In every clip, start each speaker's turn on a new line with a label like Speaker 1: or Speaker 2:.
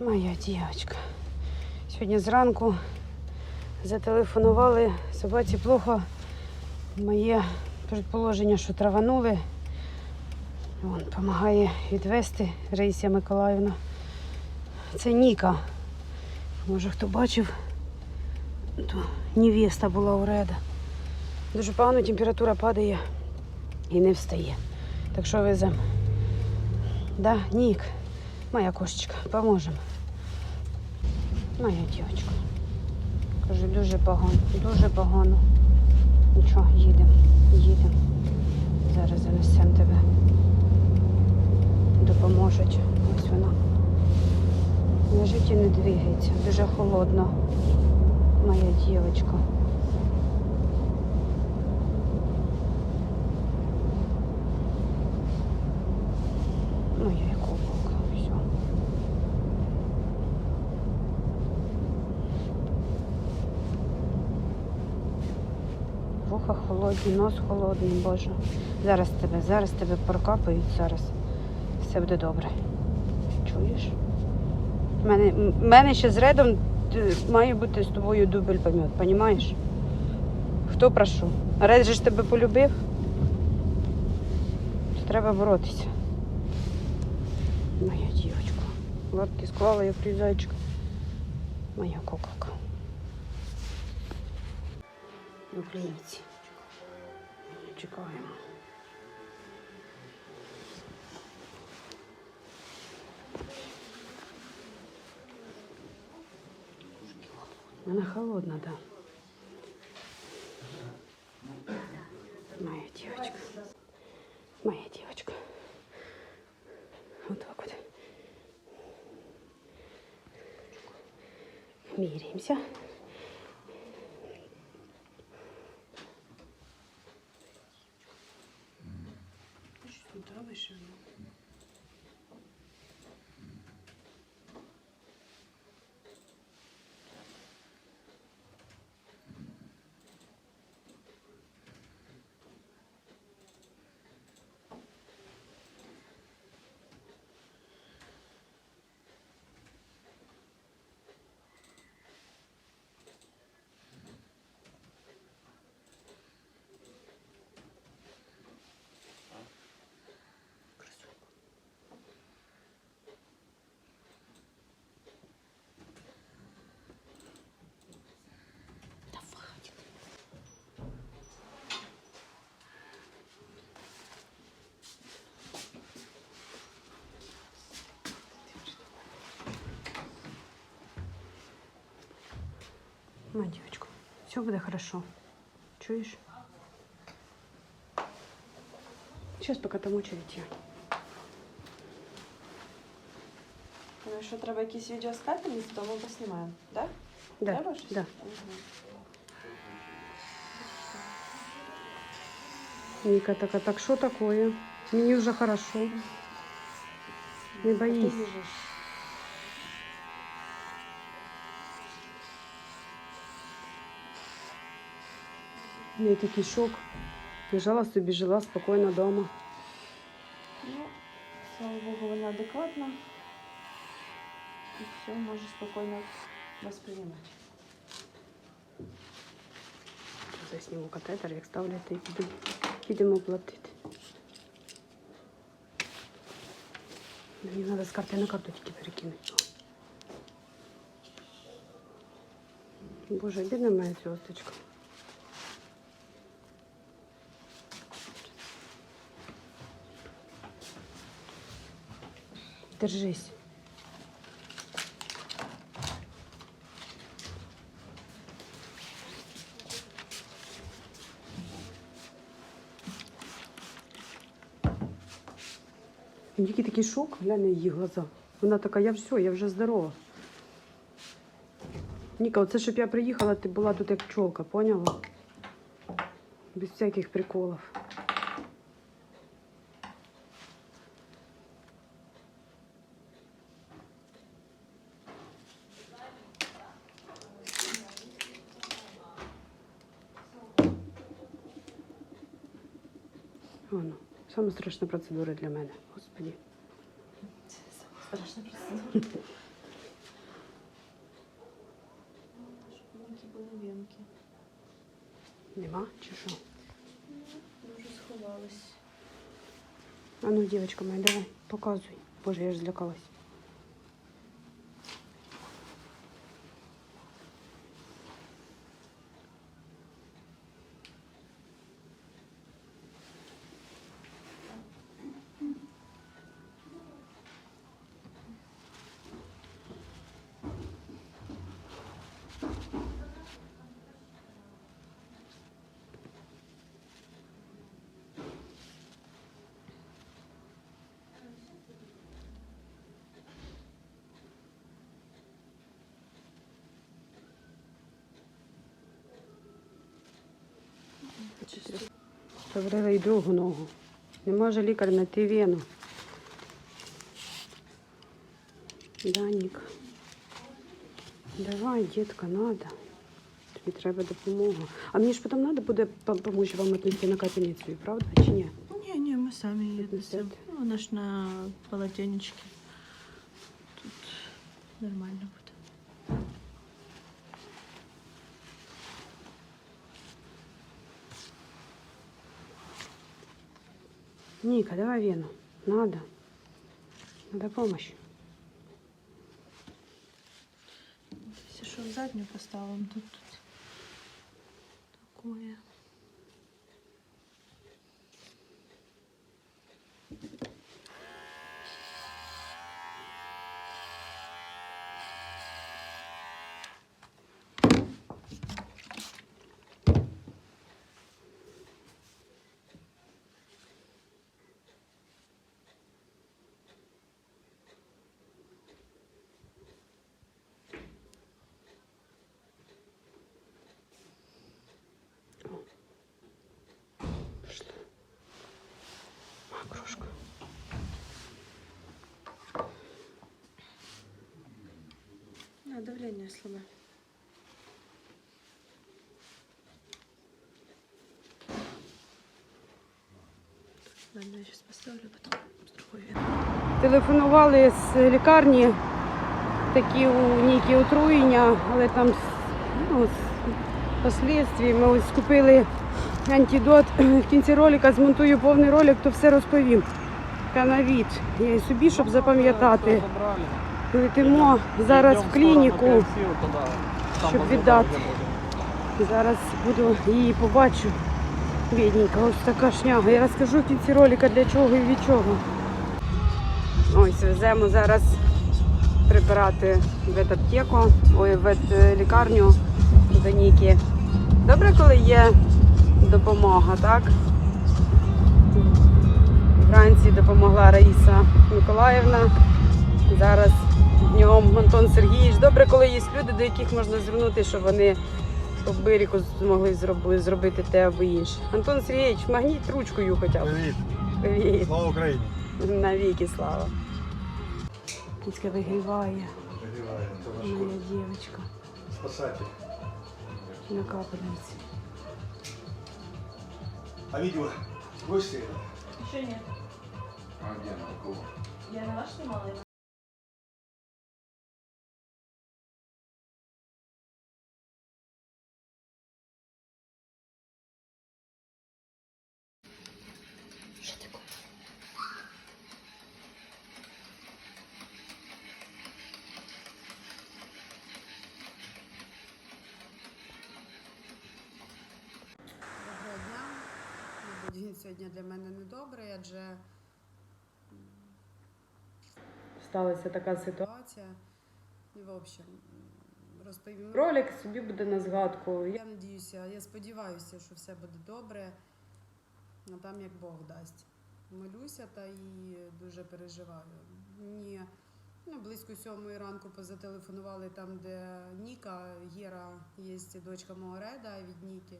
Speaker 1: Моя дівчинка. Сьогодні зранку зателефонували, собаці плохо. Моє предположення, що траванули. Вон допомагає відвести Раїся Миколаївна. Це Ніка. Може хто бачив, то невеста була у Реда. Дуже погано температура падає і не встає. Так що веземо. Да, Нік, моя кошечка, поможемо. Моя дівчинка. Кажу, дуже погано, дуже погано. Нічого, їдемо, їдемо. Зараз занесемо тебе. Допоможуть. Ось вона. Лежить і не двигається. Дуже холодно. Моя дівчинка. Моя куколка. Все. Вуха нос холодний, Боже. Зараз тебе, зараз тебе прокапають, зараз. Все буде добре. Чуєш? У мене, мене ще з редом е, має бути з тобою дубль помет, понімаєш? Хто прошу? Ред же ж тебе полюбив? Треба боротися. Моя дівчинка. Лапки склала, як зайчик. Моя куколка. Українці. Чекаємо. Вона холодна, да. Моя девочка. Моя девочка. Вот так вот. Миримся. Моя девочка. Все будет хорошо. Чуешь? Сейчас пока там очередь є.
Speaker 2: Ну, Якщо треба якісь відео з капельниць, то ми поснімаємо, так?
Speaker 1: Да,
Speaker 2: Треба щось?
Speaker 1: да.
Speaker 2: Мгм.
Speaker 1: Ника така, так що такое? Мені вже хорошо. Не
Speaker 2: А
Speaker 1: боїсь.
Speaker 2: ти
Speaker 1: У такий шок. Лежала собі, жила спокійно вдома.
Speaker 2: Ну, слава Богу, вона адекватна. І все, може спокійно восприймати.
Speaker 1: Зараз зніму катетер, як ставляти, і підемо, підемо платити. Мені треба з карти на карту тільки перекинути. Боже, бідна моя зв'язочка. Держись. Ніки такий шок, глянь на її глаза. Вона така, я все, я вже здорова. Ніка, оце щоб я приїхала, ти була тут як пчолка, поняла? Без всяких приколів. Саме страшна процедура для мене. Господі.
Speaker 2: Це саме страшна процедура.
Speaker 3: Нема чи що?
Speaker 2: Дуже сховалась.
Speaker 3: Ану, ну, дівчинка моя, давай, показуй. Боже, я ж злякалась. Поврили й другу ногу. Не може лікар знайти вену. Данік. Давай, дітка, надо. Тобі треба допомога. А мені ж потім треба буде допомогти вам віднести на капельницю, правда? Чи ні?
Speaker 2: Ні, ні, ми самі її несемо. Ну, Вона ж на полотенечці. Тут нормально
Speaker 3: Ника, давай вену. Надо. Надо помощь.
Speaker 2: Що в задню поставимо, тут, тут такое. Да, давление слабое. Ладно, я сейчас поставлю, потом с другой вены.
Speaker 3: Телефонували з лікарні, такі у Нікі отруєння, але там ну, з послідстві ми ось купили антидот. В кінці ролика змонтую повний ролик, то все розповім. Канавіт. Я і собі, щоб запам'ятати. Летимо зараз в клініку, щоб віддати. Зараз буду її побачу. Бідненька, ось така шняга. Я розкажу в кінці ролика для чого і від чого. Ось веземо зараз прибирати ветаптеку, ой, ветлікарню до Ніки. Добре, коли є допомога, так? Вранці допомогла Раїса Миколаївна. Зараз днем Антон Сергійович. Добре, коли є люди, до яких можна звернутися, щоб вони по берегу змогли зробити те або інше. Антон Сергійович, магніть ручкою хоча б.
Speaker 4: Привіт,
Speaker 3: Привіт.
Speaker 4: слава Україні!
Speaker 3: Навіки слава. Кіцька вигріває. Моя дівчинка
Speaker 4: Спасатель.
Speaker 3: на капельниці.
Speaker 4: А видео выставили?
Speaker 2: Еще нет.
Speaker 4: А где она? У кого?
Speaker 2: Я на ваш снимала.
Speaker 3: Він сьогодні для мене недобрий, адже сталася така ситуація. І, в общем, розповім ролик, собі буде на згадку. Я надіюся, я сподіваюся, що все буде добре, а там як Бог дасть. Молюся та і дуже переживаю. Мені ну, близько сьомої ранку позателефонували там, де Ніка, Гера, є дочка мого Реда від Ніки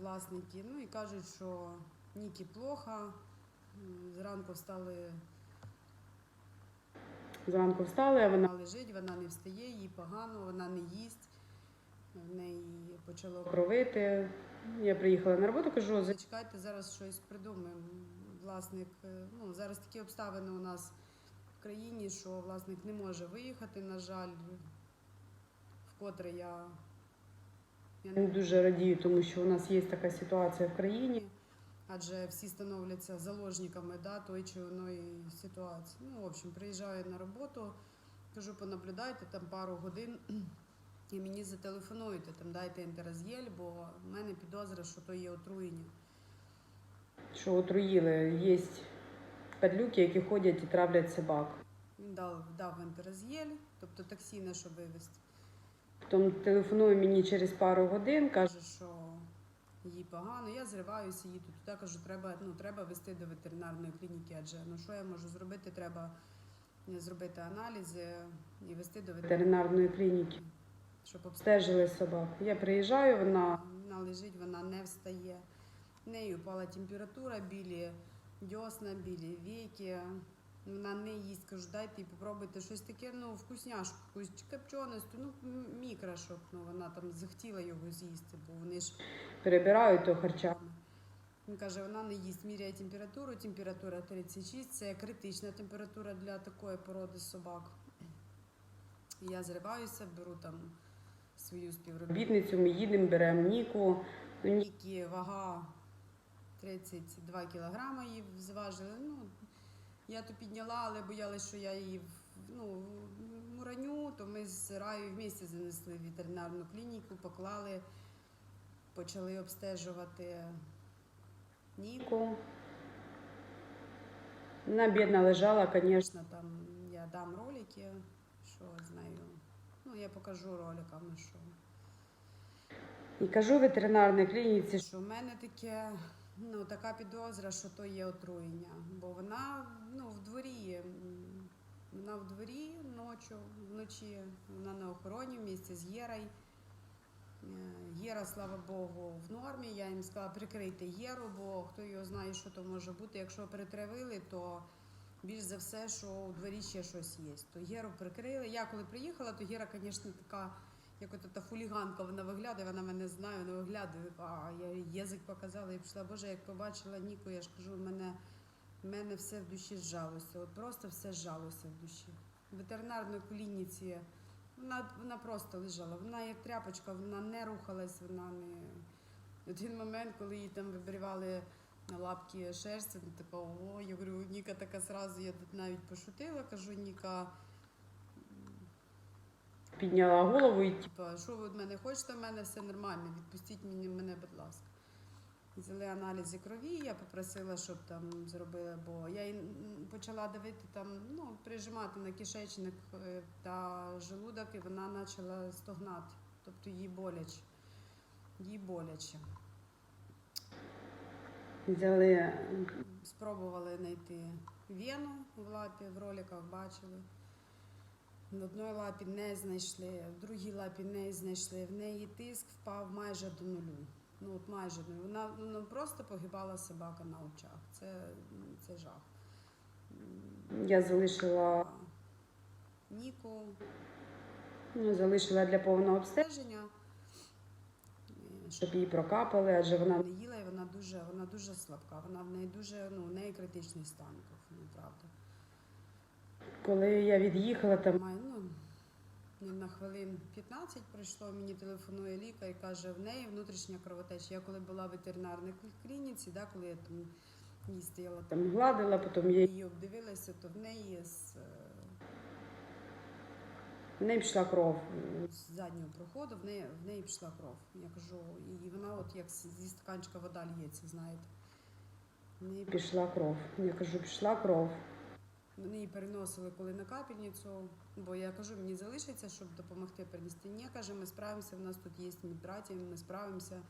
Speaker 3: власники. Ну і кажуть, що Нікі плохо. Зранку встали. Зранку встали, а вона лежить, вона не встає, їй погано, вона не їсть. В неї почало кровити. Я приїхала на роботу, кажу, зачекайте, зараз щось придумаємо. Власник, е, ну, зараз такі обставини у нас в країні, що власник не може виїхати, на жаль, вкотре я Я не дуже радію, тому що у нас є така ситуація в країні. Адже всі становляться заложниками да, тої чи іної ситуації. Ну, в общем, приїжджаю на роботу, кажу, понаблюдайте там пару годин і мені зателефонуєте, там дайте інтераз'єль, бо в мене підозра, що то є отруєння. Що отруїли, є падлюки, які ходять і травлять собак. Він дав, дав інтераз'єль, тобто таксі на що вивезти. Потім телефонує мені через пару годин, каже, що їй погано. Я зриваюся, їду туди, кажу, треба, ну, треба вести до ветеринарної клініки, адже ну що я можу зробити? Треба е, зробити аналізи і вести до ветеринарної клініки, щоб обстежили собак. Я приїжджаю, вона, вона лежить, вона не встає. В неї упала температура, білі дьосна, білі віки. Вона не їсть, кажу, дайте і попробуйте щось таке, ну, вкусняшку, якусь чи копченостю, ну, м- щоб ну, вона там захотіла його з'їсти, бо вони ж перебирають то харчами. Він каже, вона не їсть, міряє температуру, температура 36, це критична температура для такої породи собак. Я зриваюся, беру там свою співробітницю, ми їдемо, беремо Ніку. У Ніки вага 32 кілограми її зважили. Ну, я то підняла, але боялась, що я її ну, ураню, то ми з Раю в місті занесли в ветеринарну клініку, поклали, почали обстежувати Ніку. Вона бідна лежала, звісно, там я дам ролики, що з нею. Ну, я покажу роликами, що. І кажу ветеринарній клініці, що в мене таке, ну, така підозра, що то є отруєння. Бо вона ну, в дворі, вона в дворі ночі, вночі, вона на охороні в місті з Єрою. Е, Єра, слава Богу, в нормі. Я їм сказала прикрийте Єру, бо хто його знає, що то може бути. Якщо перетравили, то більш за все, що у дворі ще щось є. То Єру прикрили. Я коли приїхала, то Єра, звісно, така, як от та хуліганка, вона виглядає, вона мене знає, вона виглядає. А я їй язик показала і пішла. Боже, як побачила Ніку, я ж кажу, мене, мене все в душі зжалося. От просто все зжалося в душі. В ветеринарній клініці. Вона, вона просто лежала, вона як тряпочка, вона не рухалась, вона не. Один момент, коли їй там вибривали на лапки шерсть, вона така, о, я говорю, Ніка така сразу, я тут навіть пошутила, кажу, Ніка. Підняла голову і типа, що ви від мене хочете, в мене все нормально, відпустіть мені, мене, будь ласка. Взяли аналізи крові, я попросила, щоб там зробили, бо я почала давити там, ну, прижимати на кишечник е, та желудок, і вона почала стогнати. Тобто їй боляче. Їй боляче. Взяли, спробували знайти вену в лапі, в роликах бачили. На одній лапі не знайшли, в другій лапі не знайшли. В неї тиск впав майже до нулю. Ну от майже до нулю. Вона ну, просто погибала собака на очах. Це, це жах. Я залишила Ніку. Ну, залишила для повного обстеження, щоб її прокапали, адже вона не їла і вона дуже, вона дуже слабка. Вона в неї дуже, ну, в неї критичний стан, був, ну, правда. Коли я від'їхала, там ну, на хвилин 15 прийшло, мені телефонує лікар і каже, в неї внутрішня кровотеча. Я коли була в ветеринарній клініці, да, коли я там її стояла, там гладила, потім я її обдивилася, то в неї з, е, в неї пішла кров з заднього проходу, в неї, в неї пішла кров. Я кажу, і вона от як зі стаканчика вода лється, знаєте. В неї пішла кров. Я кажу, пішла кров. Вони її переносили коли на капельницю, бо я кажу, мені залишиться, щоб допомогти перенести. Ні, каже, ми справимося, в нас тут є медбраті, ми справимося.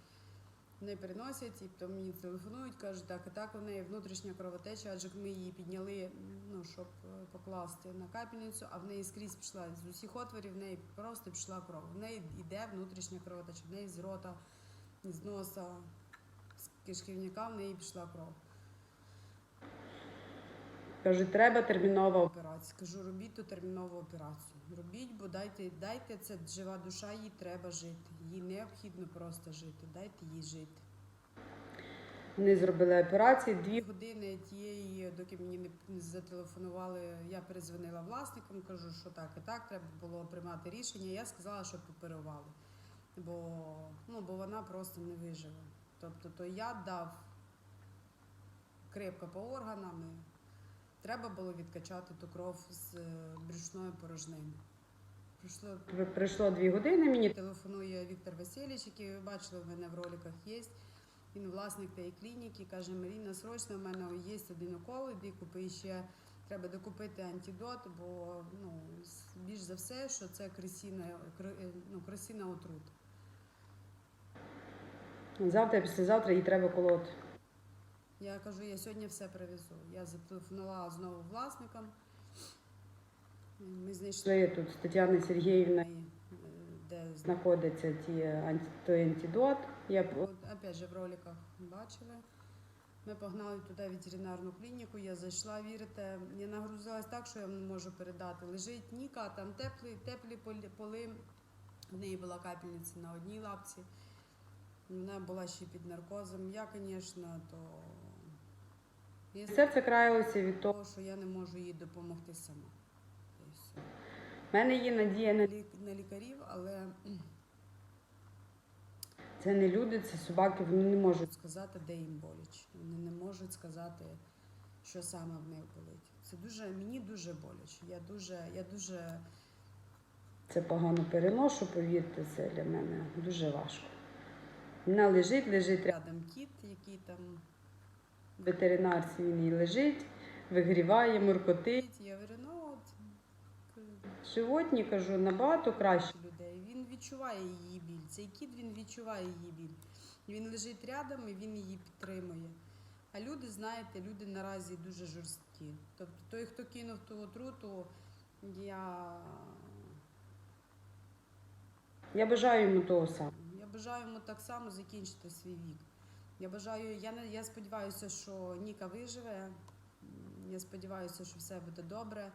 Speaker 3: Вони переносять, і потім мені телефонують, кажуть, так і так у неї внутрішня кровотеча, адже ми її підняли, ну, щоб е, покласти на капельницю, а в неї скрізь пішла з усіх отворів, в неї просто пішла кров. В неї йде внутрішня кровотеча, в неї з рота, з носа, з кишківника в неї пішла кров. Кажуть, треба термінова операція. Кажу, робіть ту термінову операцію. Робіть, бо дайте, дайте це жива душа, їй треба жити. Їй необхідно просто жити. Дайте їй жити. Вони зробили операцію. Дві години тієї, доки мені не зателефонували, я перезвонила власникам, кажу, що так і так, треба було приймати рішення. Я сказала, що оперували. бо, ну, бо вона просто не виживе. Тобто то я дав крепко по органам. І треба було відкачати ту кров з е, брюшної порожнини. Прийшло, прийшло дві години, мені телефонує Віктор Васильович, який ви бачили, в мене в роликах є. Він власник тієї клініки, каже, Маріна, срочно в мене є один укол, іди купи ще. Треба докупити антидот, бо ну, більш за все, що це крисіна, кри- е, ну, крисіна отрута. Завтра, післязавтра їй треба колоти. Я кажу, я сьогодні все привезу. Я зателефонувала знову власникам. Ми знайшли тут з Тетяни Сергіївною, де знаходиться ті той антидот. Я от, опять же в роликах бачили. Ми погнали туди в ветеринарну клініку. Я зайшла, вірите, я нагрузилась так, що я не можу передати. Лежить Ніка, там теплі, теплі поли. В неї була капельниця на одній лапці. Вона була ще під наркозом. Я, звісно, то. І серце краялося від того, що я не можу їй допомогти сама. У мене є надія на, на лікарів, але це не люди, це собаки, вони не можуть сказати, де їм боляче. Вони не можуть сказати, що саме в них болить. Це дуже, мені дуже боляче. Я дуже, я дуже це погано переношу, повірте, це для мене дуже важко. Вона лежить, лежить рядом кіт, який там ветеринарці він її лежить, вигріває, муркотить. Я говорю, ну от животні, кажу, набагато краще людей. Він відчуває її біль. Цей кіт він відчуває її біль. Він лежить рядом і він її підтримує. А люди, знаєте, люди наразі дуже жорсткі. Тобто той, хто кинув ту отруту, я. Я бажаю йому того самого. Я бажаю йому так само закінчити свій вік. Я бажаю, я, я сподіваюся, що Ніка виживе. Я сподіваюся, що все буде добре.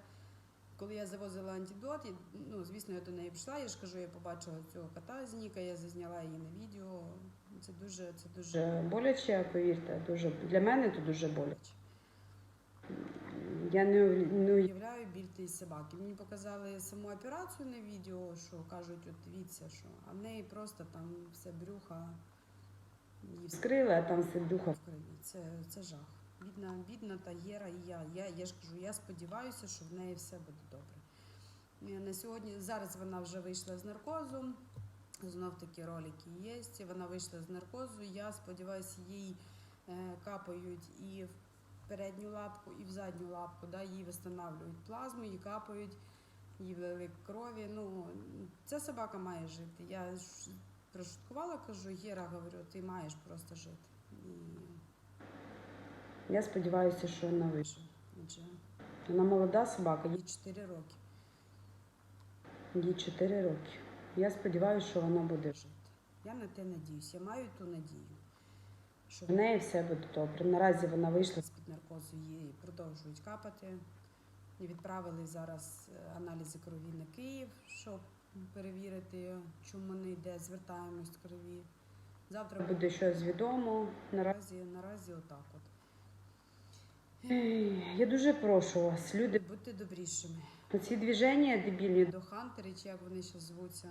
Speaker 3: Коли я завозила антидот, і, ну, звісно, я до неї пішла, я ж кажу, я побачила цього кота з Ніка, я зазняла її на відео. Це дуже, це дуже боляче, повірте, дуже для мене це дуже боляче. Я не, не уявляю біль тієї собаки. Мені показали саму операцію на відео, що кажуть, от дивіться, що, а в неї просто там все брюха. Її вскрили, а там все брюха в крові. Це, це жах. Бідна, бідна та Єра і я. я. Я ж кажу, я сподіваюся, що в неї все буде добре. Е, На сьогодні зараз вона вже вийшла з наркозу. Знов такі ролики є. Вона вийшла з наркозу. Я сподіваюся, їй е, капають і в передню лапку, і в задню лапку. Да, їй встановлюють плазму, їй капають, їй влили крові. Ну, ця собака має жити. Я ж прошуткувала, кажу, Єра, говорю, ти маєш просто жити. І я сподіваюся, що вона виживе. Адже вона молода собака, їй 4 роки. Їй 4 роки. Я сподіваюся, що вона буде жити. Я на те надіюсь. Я маю ту надію, що в неї все буде добре. Наразі вона вийшла з-під наркозу, її продовжують капати. І відправили зараз е, аналізи крові на Київ, щоб перевірити, чому не йде, звертаємось крові. Завтра буде щось відомо. Наразі, наразі отак от. Я дуже прошу вас, люди, будьте добрішими. Оці движення дебільні до Хантери, чи як вони ще звуться.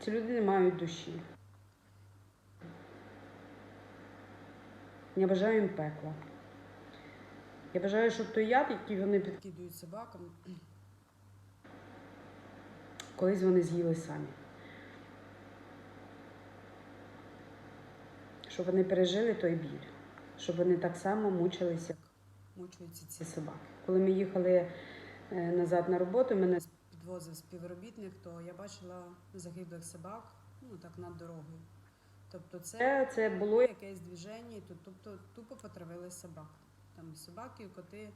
Speaker 3: Ці люди не мають душі. Я бажаю їм пекла. Я бажаю, щоб той яд, який вони підкидують собакам, колись вони з'їли самі. Щоб вони пережили той біль, щоб вони так само мучилися, як мучаються ці собаки. Коли ми їхали е, назад на роботу, мене підвозив співробітник, то я бачила загиблих собак ну, так над дорогою. Тобто це, це було якесь движення, і тут тобто, тупо потравили собак. Там собаки, коти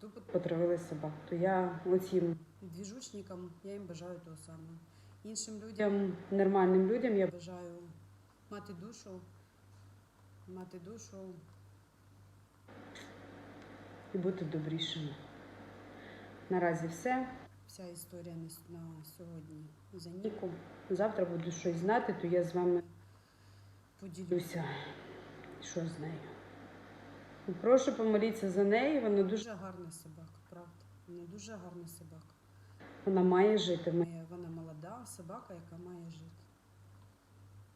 Speaker 3: тупо потравили собак. То я оцім двіжучникам я їм бажаю того самого. Іншим людям, нормальним людям, я бажаю мати душу, мати душу і бути добрішими. Наразі все. Вся історія на на сьогодні за Ніку. Завтра буду щось знати, то я з вами поділюся, що з нею. Прошу помоліться за неї. Вона дуже гарна собака, правда. Вона дуже гарна собака. Вона має жити. Вона молода собака, яка має жити.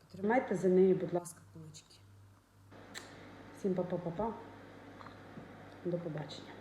Speaker 3: Потримайте за неї, будь ласка, кулички. Всім па-па-па-па. До побачення.